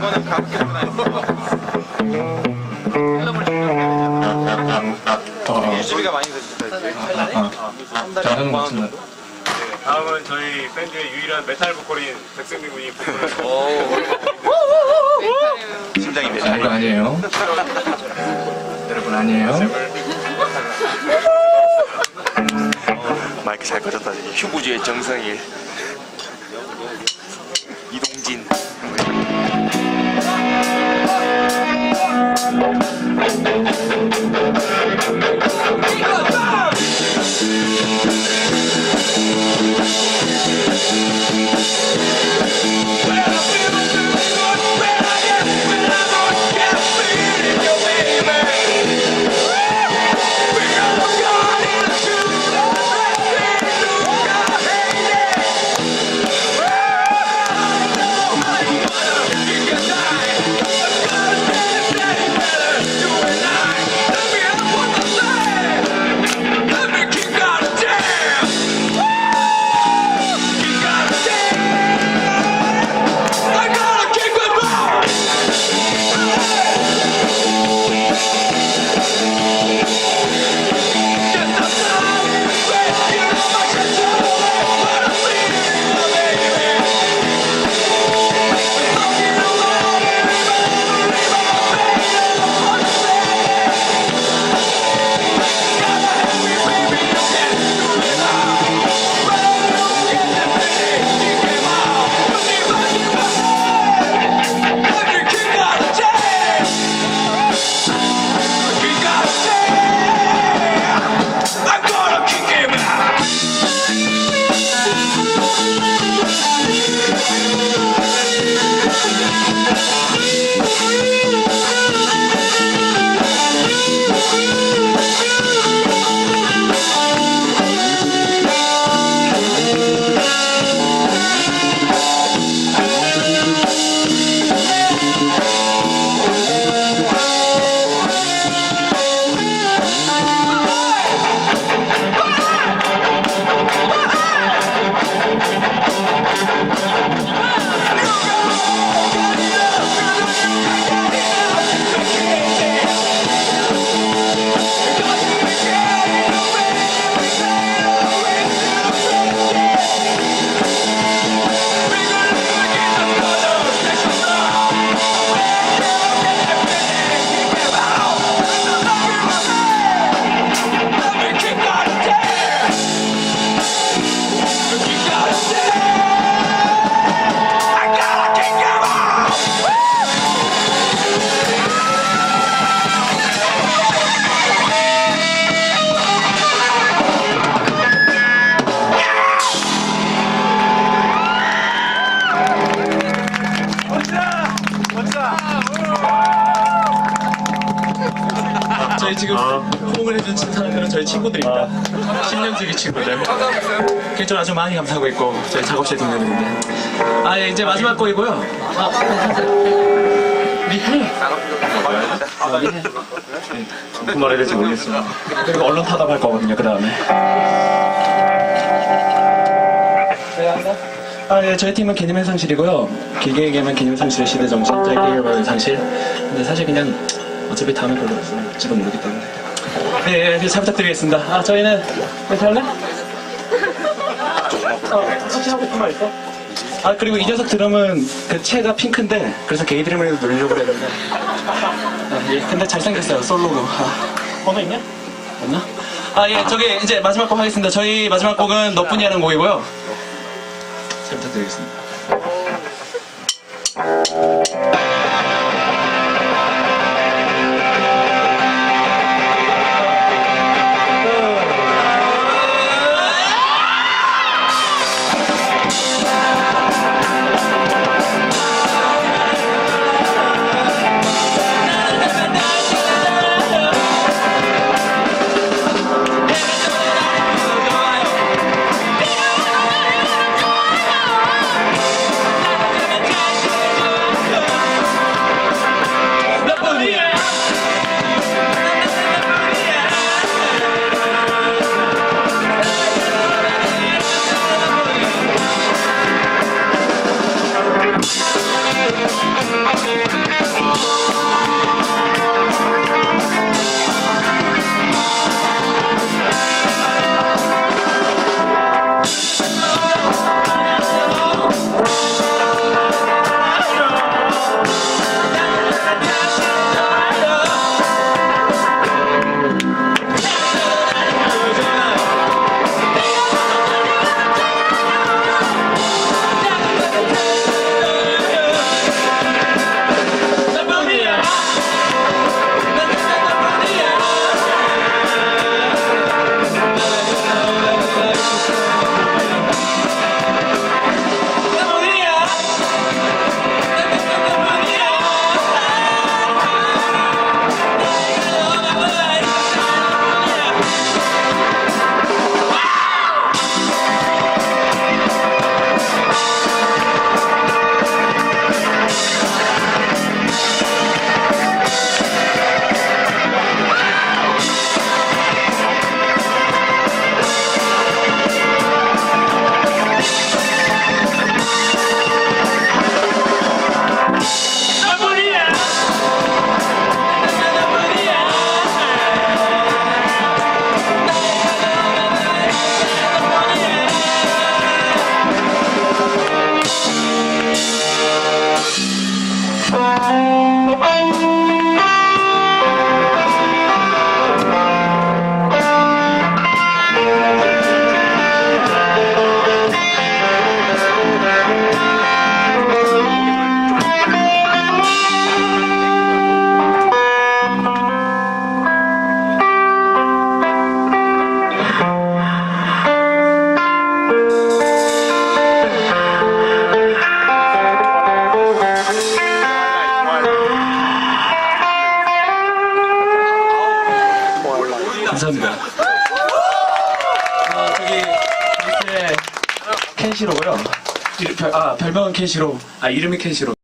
그거는 다니고. 어, 많이. 아, 잘하는 것 같은데. 다음은 저희 밴드의 유일한 메탈 보컬인 백승민 군이 아, 메달. 이거 아니에요. 여러분 아니에요. 마이크 잘 꺼졌다. 지금. 휴부주의 정성일. 저희 지금 호응을 해준 사람들은 저희 친구들입니다. 10년 지기 친구들. 개인적으로 아주 많이 감사하고 있고 저희 작업실 동료들인데. 아, 예, 이제 마지막 곡이고요. 아, 리해. 아, 리해. 무슨 말해야 될지 모르겠어요. 그리고 언론 타담할 거거든요, 그 다음에. 아, 예, 저희 팀은 개념의 상실이고요. 길게 얘기하면 개념 상실의 시대 정신, 짧게 얘기하면 상실. 근데 사실 그냥 어차피 다음에 별로 없을지도 모르기 때문에. 네, 예, 잘 부탁드리겠습니다. 아, 저희는 왜 할래? 어, 혹시 하고 싶은 말 있어? 아, 그리고 이 녀석 드럼은 그 채가 핑크인데, 그래서 게이 드럼이라도 놀려고 그랬는데. 아, 예, 근데 잘생겼어요, 솔로로. 아, 번호 있냐? 없나? 아, 예, 저기 이제 마지막 곡 하겠습니다. 저희 마지막 곡은 너뿐이 하는 곡이고요. 잘 부탁드리겠습니다. 별- 아 별명은 켄시로. 아 이름이 켄시로.